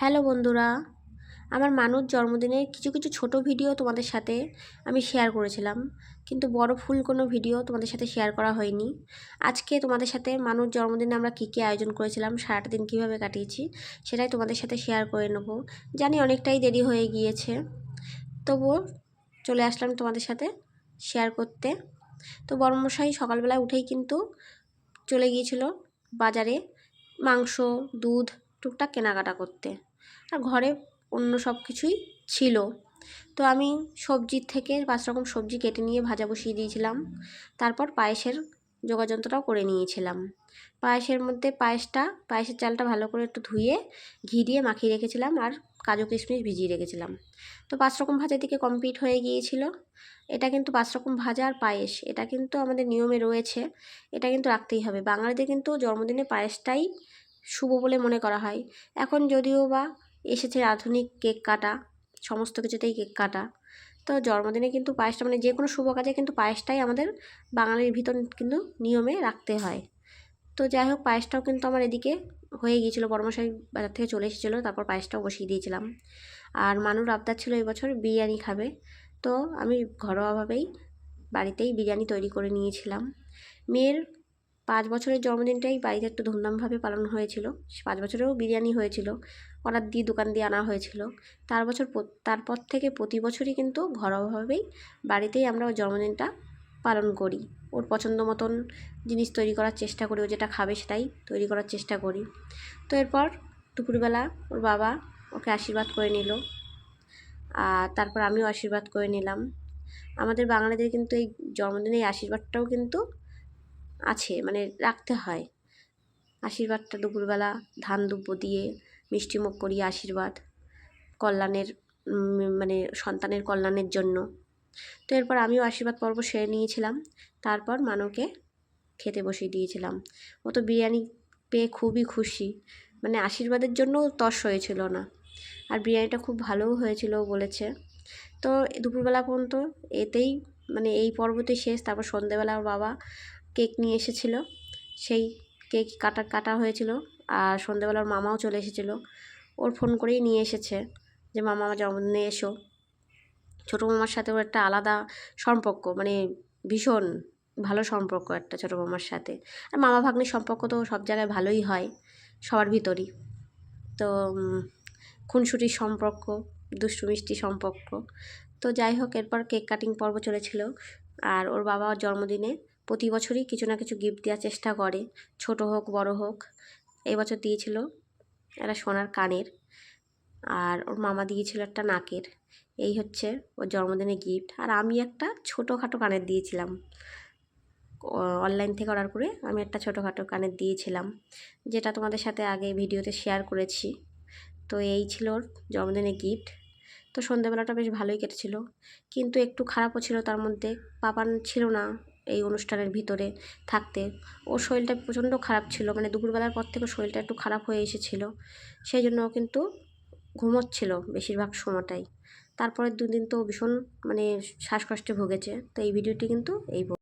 Hello বন্ধুরা, আমার মানুষ জন্মদিনের কিছু কিছু ছোট ভিডিও তোমাদের সাথে আমি শেয়ার করেছিলাম, কিন্তু বড় ফুল কোনো ভিডিও তোমাদের সাথে শেয়ার করা হয়নি। আজকে তোমাদের সাথে মানুষ জন্মদিনে আমরা কী কী আয়োজন করেছিলাম সারাটা দিন কীভাবে কাটিয়েছি, সেটাই তোমাদের সাথে শেয়ার করে নেব। জানি অনেকটাই দেরি হয়ে গিয়েছে তবুও চলে আসলাম তোমাদের সাথে শেয়ার করতে। তো বড়মশাই সকালবেলায় উঠেই কিন্তু চলে গিয়েছিল বাজারে মাংস, দুধ টুকটাক কেনাকাটা করতে। আর ঘরে অন্য সব কিছুই ছিল। তো আমি সবজির থেকে পাঁচ রকম সবজি কেটে নিয়ে ভাজা বসিয়ে দিয়েছিলাম। তারপর পায়েসের যোগাযন্ত্রটাও করে নিয়েছিলাম। পায়েসের মধ্যে পায়েসটা, পায়েসের চালটা ভালো করে একটু ধুয়ে, ঘি দিয়ে মাখিয়ে রেখেছিলাম আর কাজু কিশমিশ ভিজিয়ে রেখেছিলাম। তো পাঁচ রকম ভাজা দিকে কমপ্লিট হয়ে গিয়েছিল। এটা কিন্তু পাঁচ রকম ভাজা আর পায়েস। এটা কিন্তু আমাদের নিয়মে রয়েছে। এটা কিন্তু রাখতেই হবে। বাঙালিদের কিন্তু জন্মদিনে পায়েসটাই শুভ বলে মনে করা হয়। এখন যদিও বা এসেছে আধুনিক কেক কাটা, সমস্ত কিছুতেই কেক কাটা। তো জন্মদিনে কিন্তু পায়েসটা মানে যে কোনো শুভ কাজে কিন্তু পায়েসটাই আমাদের বাঙালির ভিতর কিন্তু নিয়মে রাখতে হয়। তো যাই হোক, পায়েসটাও কিন্তু আমার এদিকে হয়ে গিয়েছিল, বড়মশাই বাজার থেকে চলে এসেছিল, তারপর পায়েসটাও বসিয়ে দিয়েছিলাম। আর মানুর আবদার ছিল এবছর বিরিয়ানি খাবে। তো আমি ঘরোয়াভাবেই বাড়িতেই বিরিয়ানি তৈরি করে নিয়েছিলাম। মেয়ের পাঁচ বছরের জন্মদিনটাই বাড়িতে একটু ধুমধামভাবে পালন হয়েছিল। পাঁচ বছরেও বিরিয়ানি হয়েছিল, অর্ডার দিয়ে দোকান দিয়ে আনা হয়েছিল। তার বছর তারপর থেকে প্রতি বছরই কিন্তু ঘরোয়াভাবেই বাড়িতেই আমরা ওর জন্মদিনটা পালন করি। ওর পছন্দ মতন জিনিস তৈরি করার চেষ্টা করি, ও যেটা খাবে সেটাই তৈরি করার চেষ্টা করি। তো এরপর দুপুরবেলা ওর বাবা ওকে আশীর্বাদ করে নিল, আর তারপর আমিও আশীর্বাদ করে নিলাম। আমাদের বাঙালিদের কিন্তু এই জন্মদিনে এই আশীর্বাদটাও কিন্তু আছে মানে রাখতে হয়। আশীর্বাদটা দুপুরবেলা ধান দুব্য দিয়ে মিষ্টিমুখ করিয়ে আশীর্বাদ, কল্যাণের মানে সন্তানের কল্যাণের জন্য। তো এরপর আমিও আশীর্বাদ পর্ব সেরে নিয়েছিলাম। তারপর মানুকে খেতে বসিয়ে দিয়েছিলাম। ও তো বিরিয়ানি পেয়ে খুবই খুশি। মানে আশীর্বাদের জন্যও তস হয়েছিল না। আর বিরিয়ানিটা খুব ভালোও হয়েছিল বলেছে। তো দুপুরবেলা পর্যন্ত এতেই মানে এই পর্বতে শেষ। তারপর সন্ধেবেলা ওর বাবা কেক নিয়ে এসেছিল। সেই কেক কাটা কাটা হয়েছিল আর সন্ধেবেলার মামাও চলে এসেছিল। ওর ফোন করেই নিয়ে এসেছে যে, মামা আমার জন্মদিনে এসো। ছোটো মামার সাথে ওর একটা আলাদা সম্পর্ক মানে ভীষণ ভালো সম্পর্ক একটা ছোটো মামার সাথে। আর মামা ভাগ্নির সম্পর্ক তো সব জায়গায় ভালোই হয়, সবার ভিতরই। তো খুনসুটির সম্পর্ক, দুষ্টু মিষ্টি সম্পর্ক। তো যাই হোক, এরপর কেক কাটিং পর্ব চলেছিল। আর ওর বাবা জন্মদিনে প্রতি বছরই কিছু না কিছু গিফট দেওয়ার চেষ্টা করে। ছোট হোক, বড় হোক। এই বছর দিয়েছিল একটা সোনার কানের আর ওর মামা দিয়েছিল একটা নাকের। এই হচ্ছে ওর জন্মদিনের গিফট আর আমি একটা ছোটোখাটো কানের দিয়েছিলাম। অনলাইন থেকে অর্ডার করে আমি একটা ছোটোখাটো কানের দিয়েছিলাম। যেটা তোমাদের সাথে আগে ভিডিওতে শেয়ার করেছি। তো এই ছিল ওর জন্মদিনে গিফট তো সন্ধ্যেবেলাটা বেশ ভালোই কেটেছিল। কিন্তু একটু খারাপও ছিল তার মধ্যে। পাপান ছিল না। এই অনুষ্ঠানের ভিতরে থাকতে। ওর শরীরটা প্রচণ্ড খারাপ ছিল মানে দুপুরবেলার পর থেকে শরীরটা একটু খারাপ হয়ে এসেছিল। সেই জন্য কিন্তু ঘুমোচ্ছিল বেশিরভাগ সময়টাই। তারপরের দুদিন তো ভীষণ মানে শ্বাসকষ্টে ভুগেছে। তো এই ভিডিওটি কিন্তু এই